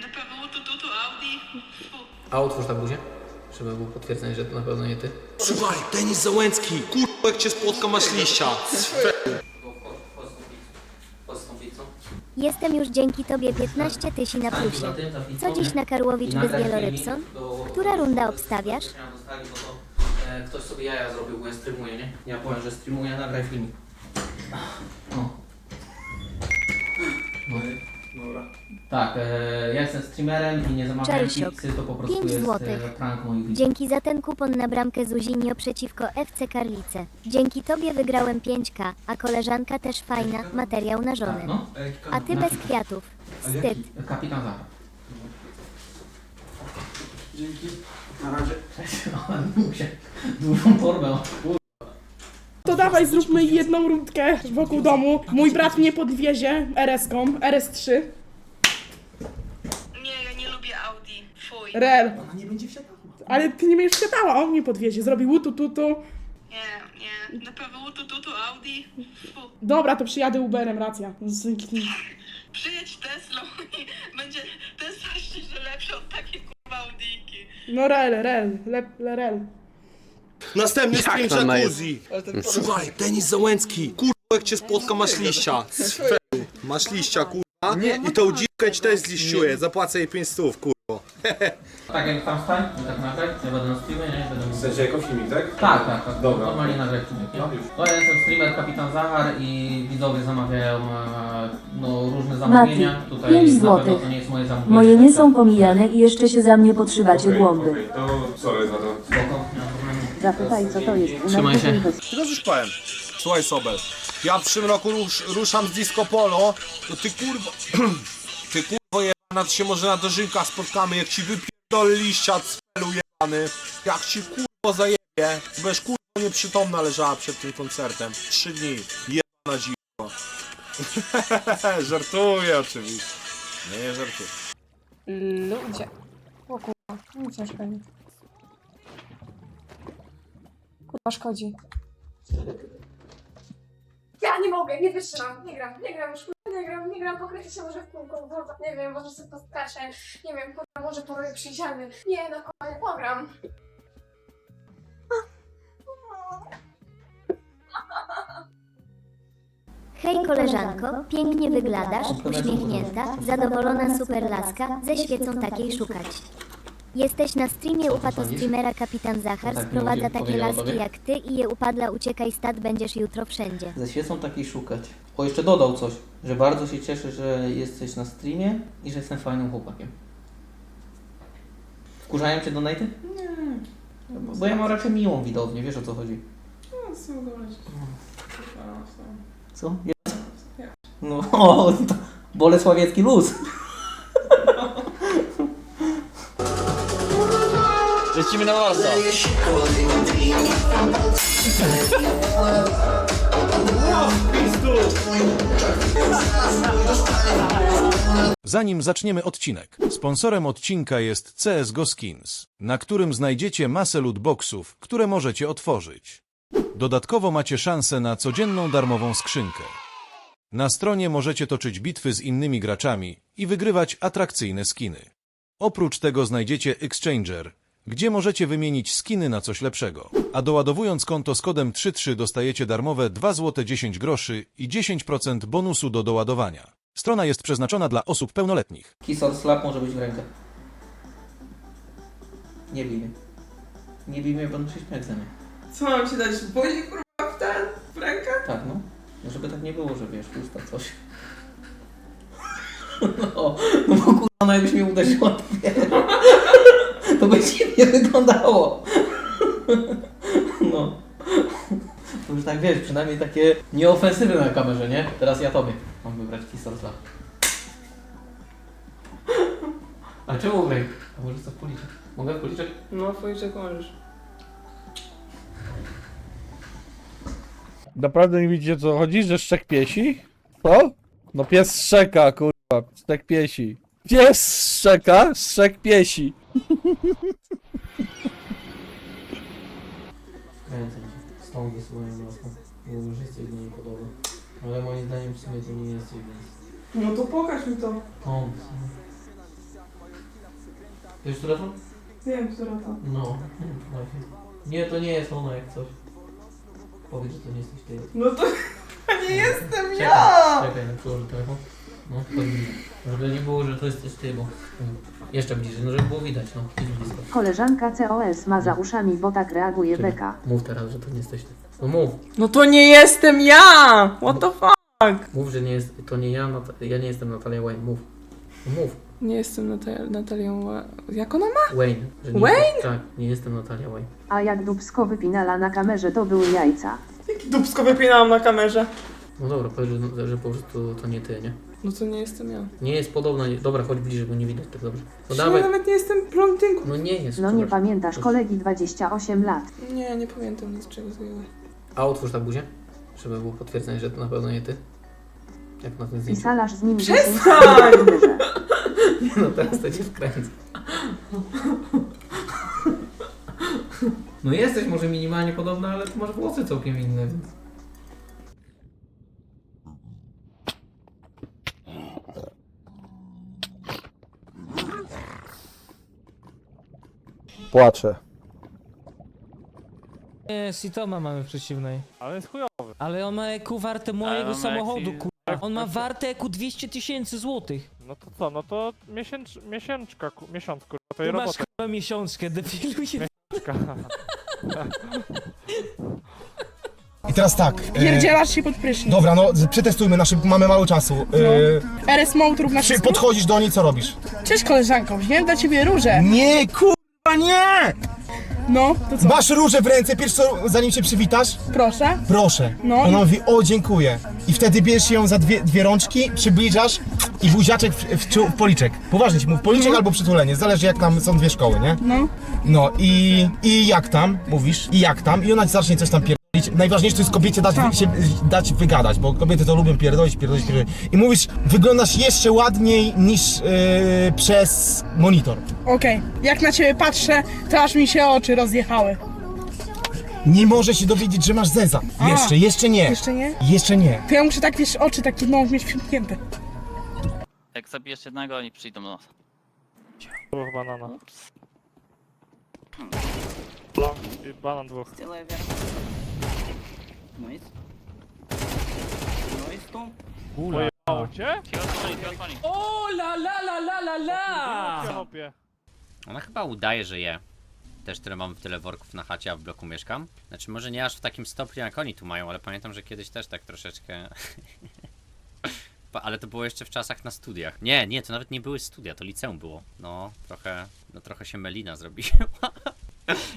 Na PWU to tu, tu Audi. A otwórz tak buzię, żeby było potwierdzenie, że to na pewno nie ty. Słuchaj, Denis Załęcki, kurwa jak cię spotka masz liścia. Jestem już dzięki tobie 15 tysi na plusie. Co dziś na Karłowicz bez Wielorybson? Która runda obstawiasz? Chciałem zostawić, bo to e, ktoś sobie jaja zrobił, bo ja streamuję, nie? Ja powiem, że streamuję, nagraj filmik. No. No. Tak, e, ja jestem streamerem i nie zamawiam Czersiok. pizzy, to po prostu Pięć jest złotych. e, prank moich widzów. Dzięki za ten kupon na bramkę Zuzinio przeciwko FC Karlice. Dzięki tobie wygrałem 5k, a koleżanka też fajna, materiał na żonę. No, A ty bez kwiatów. Wstyd. kapitan Zachar. Dzięki. Na razie. Ale muszę dużą torbę. To dawaj, zróbmy jedną rundkę wokół domu. Mój brat mnie podwiezie RS-ką, RS3. Nie, ja nie lubię Audi. Fuj. Rel. Ona nie będzie wsiadała. Ale ty nie będziesz wsiadała, on mnie podwiezie. Zrobi łutu tutu. Nie, nie. Na PWU to tu, tu Audi. Fu. Dobra, to przyjadę Uberem, racja. Z... Przyjedź Teslą i będzie Tesla szczerze lepsza od takiej kurwa Audiki. No rel, rel, le, le, rel. Następny stream jacuzzi. Słuchaj, Denis Załęcki, kurwa jak cię spotka masz liścia. Masz liścia, kurwa. I tą dziwkę ci też zliściuję, zapłacę jej 5 stów, kurwa. Tak jak tam stań, tak nagraj, ja będę na streamie, nie? Będę W sensie jako filmik, tak? Tak, tak, tak. Dobra. Normalnie nagrać filmik, nie? No już. No ja jestem streamer Kapitan Zachar i widzowie zamawiają e, no, różne zamówienia. Tutaj pięć na pewno złotych. to nie jest moje zamówienie. Moje nie są pomijane i jeszcze się za mnie podszywacie Okej, głąby. okej, To sorry za to. Spoko, nie. Zapytaj, co to jest. Trzymaj się. Ty to już powiem. Słuchaj Sobel, ja w przyszłym roku rusz, ruszam z disco polo, to ty kurwa, ty kurwa jebana, to się może na dożynka spotkamy, jak ci wypierdol liścia celu jebany, jak ci kurwa zajebie, będziesz kurwa nieprzytomna leżała przed tym koncertem. Trzy dni, jebana dziwo. żartuję oczywiście. Nie, nie żartuję. Ludzie. O kurwa, nic nie szkodzi. Ja nie mogę, nie wytrzymam, nie gram, nie gram już, nie gram, nie gram, pokręcę się może w kółko, kurwa, nie wiem, może sobie poskaczę, nie wiem, kurwa, może porobię przyjdziany. Nie, no kurwa, nie pogram. Hej koleżanko, pięknie wyglądasz, uśmiechnięta, zadowolona super laska, ze świecą takiej szukać. Jesteś na streamie upadł streamera Kapitan Zachar, Tak, sprowadza takie laski tobie? jak ty i je upadla uciekaj stat, będziesz jutro wszędzie. Ze świecą takiej szukać. O, jeszcze dodał coś, że bardzo się cieszę, że jesteś na streamie i że jestem fajnym chłopakiem. Wkurzają cię donaty? Nie. Bo- Bo ja mam raczej miłą widownię, wiesz o co chodzi. Co? Ja? No, o, to Bolesławiecki luz. Lecimy na Marsa. Zanim zaczniemy odcinek, sponsorem odcinka jest CSGO Skins, na którym znajdziecie masę lootboxów, które możecie otworzyć. Dodatkowo macie szansę na codzienną darmową skrzynkę. Na stronie możecie toczyć bitwy z innymi graczami i wygrywać atrakcyjne skiny. Oprócz tego znajdziecie Exchanger, gdzie możecie wymienić skiny na coś lepszego. A doładowując konto z kodem 33 dostajecie darmowe 2 zł 10 groszy i 10% bonusu do doładowania. Strona jest przeznaczona dla osób pełnoletnich. Kisor slap może być w rękę. Nie bij mnie. Nie bij mnie, będę się śmiać ze mnie. Co mam ci dać? Buzi kurwa w ten, w rękę? Tak, no. No, Żeby tak nie było, że wiesz, usta coś. No, no bo kurwa, no jakbyś mnie uderzyła, to wiesz. To by dziwnie wyglądało. No. To już tak wiesz, przynajmniej takie nieofensywy na kamerze, nie? Teraz ja tobie mam wybrać Slap. A czemu w rękę? A może co w policzek? Mogę w policzek? No, policzek możesz. Naprawdę nie widzicie o co chodzi, że szczek piesi? Co? No pies szczeka, kurwa, szczek piesi. Pies szczeka, szczek piesi. się. Stąd wysyłają mocno. Mówią, że jesteś do niej podobny. Ale moim zdaniem w sumie to nie jesteś, więc... No to pokaż mi to. O, Wiesz, która to? Wiem, która to. No, właśnie. Nie, to nie jest ona jak coś. Powiedz, że to nie jesteś ty. No to nie jestem ja! czekaj, no przyłożę telefon. No, to Żeby nie było, że to jesteś ty, bo... mm, Jeszcze bliżej, no żeby było widać, no. Idź blisko. Koleżanka COS ma za uszami, bo tak reaguje Czekaj, Beka. Mów teraz, że to nie jesteś ty. No mów. No to nie jestem ja! What the fuck? Mów, że nie jest, to nie ja, Nat- ja nie jestem Natalia Wayne, mów. No mów. Nie jestem Natal Natalią... Ła- Jak ona ma? Wayne. Że nie Wayne? Tak, nie jestem Natalia Wayne. A jak Dubsko wypinala na kamerze to były jajca. Dubsko wypinałam na kamerze. No dobra, powiedz, że, że po prostu to nie ty, nie? No to nie jestem ja. Nie jest podobna, nie, dobra, chodź bliżej, bo nie widać tak dobrze. No Ja dawaj. nawet nie jestem blondynką. No nie jest. No nie pamiętasz kolegi 28 lat. Nie, nie pamiętam nic czego takiego. A otwórz tak buzię, żeby było potwierdzenie, że to na pewno nie ty. Jak na tym zdjęciu. Pisalasz z nim Przestań! No teraz to cię wkręcę. No jesteś może minimalnie podobna, ale ty masz włosy całkiem inne, więc... Płaczę. Nie, Sitoma mamy w przeciwnej. Ale jest chujowy. Ale on ma EQ warte mojego Ale on ma samochodu, kurwa. On ma warte EQ 200 tysięcy złotych. No to co, no to miesięcz, miesięczka, ku, miesiąc kurwa, to Ty jej masz robota. kurwa miesiączkę, debilu się. I teraz tak. e, Pierdzielasz się pod prysznic. Dobra, no przetestujmy, nasze, mamy mało czasu. E, RS Mode równa czy podchodzisz do niej, co robisz? Cześć koleżanko, wziąłem dla ciebie różę. Nie, kurwa, nie! No, to co? Masz różę w ręce, pierwszy co, zanim się przywitasz? Proszę. Proszę. No. Ona mówi, o dziękuję. I wtedy bierzesz ją za dwie, dwie rączki, przybliżasz i buziaczek w, w, w policzek. Poważnie ci mów, policzek albo przytulenie, zależy jak tam są dwie szkoły, nie? No. No i, i jak tam, mówisz, i jak tam, i ona ci zacznie coś tam pierdolić. Najważniejsze to jest kobiecie dać, wy, się, dać wygadać, bo kobiety to lubią pierdolić, pierdolić, pierdolić. I mówisz, wyglądasz jeszcze ładniej niż yy, przez monitor. Okej, jak na ciebie patrzę, to aż mi się oczy rozjechały. Nie może się dowiedzieć, że masz zeza. A. Jeszcze, jeszcze nie. Jeszcze nie? Jeszcze nie. To ja muszę tak, wiesz, oczy takie, no, mieć przymknięte. Jak zabijesz jednego, oni przyjdą do nas. Dwóch banana. I banan dwóch. Pojebało cię? Kierosmani, kierosmani. O la la la la la la! Hopie. Ona chyba udaje, że je. Też tyle mam tyle worków na chacie, a w bloku mieszkam. Znaczy może nie aż w takim stopniu jak oni tu mają, ale pamiętam, że kiedyś też tak troszeczkę... Ale to było jeszcze w czasach na studiach. Nie, nie, to nawet nie były studia, to liceum było. No, trochę, no trochę się melina zrobiła.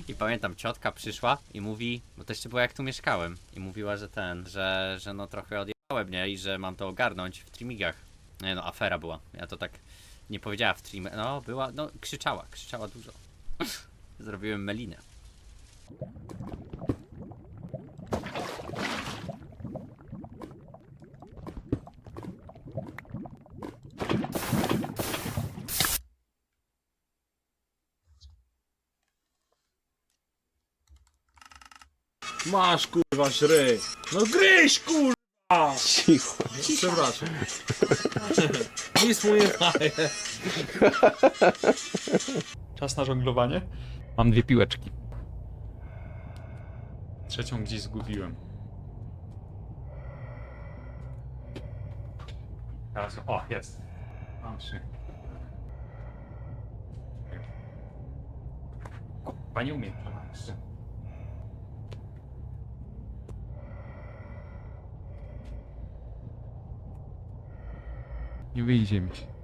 I pamiętam, ciotka przyszła i mówi, bo to jeszcze było jak tu mieszkałem. I mówiła, że ten, że, że no trochę odjechałem, nie? I że mam to ogarnąć w trimigach. Nie no, afera była. Ja to tak nie powiedziała w streamie. No, była, no, krzyczała, krzyczała dużo. Zrobiłem melinę. Masz kurwa żry. No gryź kurwa! Cicho. Przepraszam. Nic mu nie daje. Czas na żonglowanie? Mam dwie piłeczki. Trzecią gdzieś zgubiłem. Teraz, o, jest. Mam trzy. Pani umie. Trzy. Nie wyjdzie mi się.